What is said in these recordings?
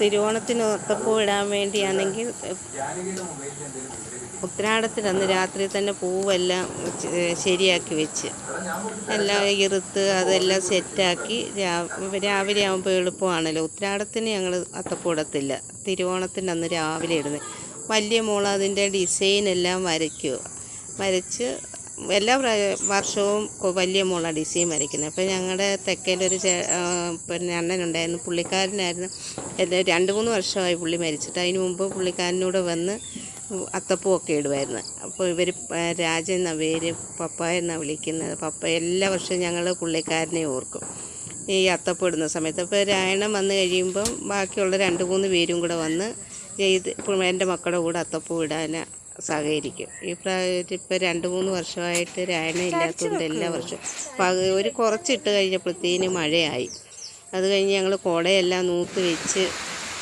തിരുവോണത്തിന് ഒത്തപ്പൂ ഇടാൻ വേണ്ടിയാണെങ്കിൽ ഉത്രാടത്തിന് അന്ന് രാത്രി തന്നെ പൂവെല്ലാം ശരിയാക്കി വെച്ച്. എല്ലാം ഇറുത്ത് അതെല്ലാം സെറ്റാക്കി രാവിലെ ആകുമ്പോൾ എളുപ്പമാണല്ലോ. ഉത്രാടത്തിന് ഞങ്ങൾ അത്തപ്പൂ ഇടത്തില്ല. തിരുവോണത്തിന് അന്ന് രാവിലെ ഇടുന്നത് വലിയ മോൾ അതിന്റെ ഡിസൈൻ എല്ലാം വരയ്ക്കുക വരച്ച് എല്ലാ വർഷവും വലിയ മോളാണ് ഡിസൈൻ വരയ്ക്കുന്നത് അപ്പോൾ ഞങ്ങളുടെ തെക്കയിലൊരു ചേ പിന്നെ അണ്ണനുണ്ടായിരുന്നു. പുള്ളിക്കാരനായിരുന്നു. എല്ലാ രണ്ട് മൂന്ന് വർഷമായി പുള്ളി മരിച്ചിട്ട്. അതിന് മുമ്പ് പുള്ളിക്കാരനൂടെ വന്ന് അത്തപ്പൂവൊക്കെ ഇടുമായിരുന്നു അപ്പോൾ ഇവർ രാജൻ എന്ന പേര് പപ്പ എന്നാണ് വിളിക്കുന്നത്. പപ്പ എല്ലാ വർഷവും ഞങ്ങൾ പുള്ളിക്കാരനെ ഓർക്കും. ഈ അത്തപ്പൂ ഇടുന്ന സമയത്ത്. അപ്പോൾ രായണം വന്നു കഴിയുമ്പം ബാക്കിയുള്ള രണ്ട് മൂന്ന് പേരും കൂടെ വന്ന് ചെയ്ത് എന്റെ മക്കളുടെ കൂടെ അത്തപ്പൂ ഇടാൻ സഹകരിക്കും. ഈ പ്രായത്തിൽ ഇപ്പോൾ രണ്ട് മൂന്ന് വർഷമായിട്ട് രായണ ഇല്ലാത്തതുകൊണ്ട് എല്ലാ വർഷവും. പക ഒരു കുറച്ചിട്ട് കഴിഞ്ഞപ്പോഴത്തേന് മഴയായി. അത് കഴിഞ്ഞ് ഞങ്ങൾ കുടയെല്ലാം നൂത്ത് വെച്ച്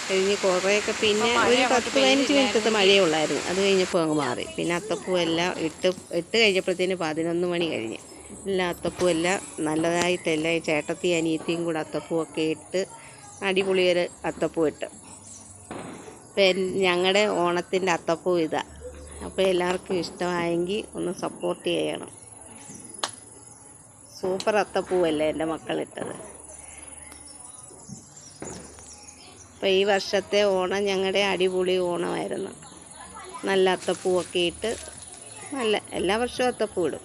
കഴിഞ്ഞ് കുറേയൊക്കെ പിന്നെ ഒരു പത്ത് പതിനഞ്ച് മിനിറ്റത്തെ മഴയേ ഉള്ളായിരുന്നു. അത് കഴിഞ്ഞപ്പോൾ അങ്ങ് മാറി. പിന്നെ അത്തപ്പൂ എല്ലാം ഇട്ട് ഇട്ട് കഴിഞ്ഞപ്പോഴത്തേന് പതിനൊന്ന് മണി കഴിഞ്ഞ്. എല്ലാ അത്തപ്പൂ എല്ലാം നല്ലതായിട്ടെല്ലാം ഈ ചേട്ടത്തി അനിയത്തിയും കൂടെ അത്തപ്പൂവൊക്കെ ഇട്ട് അടിപൊളിയൊരു അത്തപ്പൂ ഇട്ട്. ഞങ്ങളുടെ ഓണത്തിന്റെ അത്തപ്പൂ ഇതാ. അപ്പോൾ എല്ലാവർക്കും ഇഷ്ടമായെങ്കിൽ ഒന്ന് സപ്പോർട്ട് ചെയ്യണം. സൂപ്പർ അത്തപ്പൂവല്ലേ എന്റെ മക്കളിട്ടത്. അപ്പോൾ ഈ വർഷത്തെ ഓണം ഞങ്ങളുടെ അടിപൊളി ഓണമായിരുന്നു. നല്ല അത്തപ്പൂവൊക്കെ ഇട്ട് നല്ല എല്ലാ വർഷവും അത്തപ്പൂ ഇടും.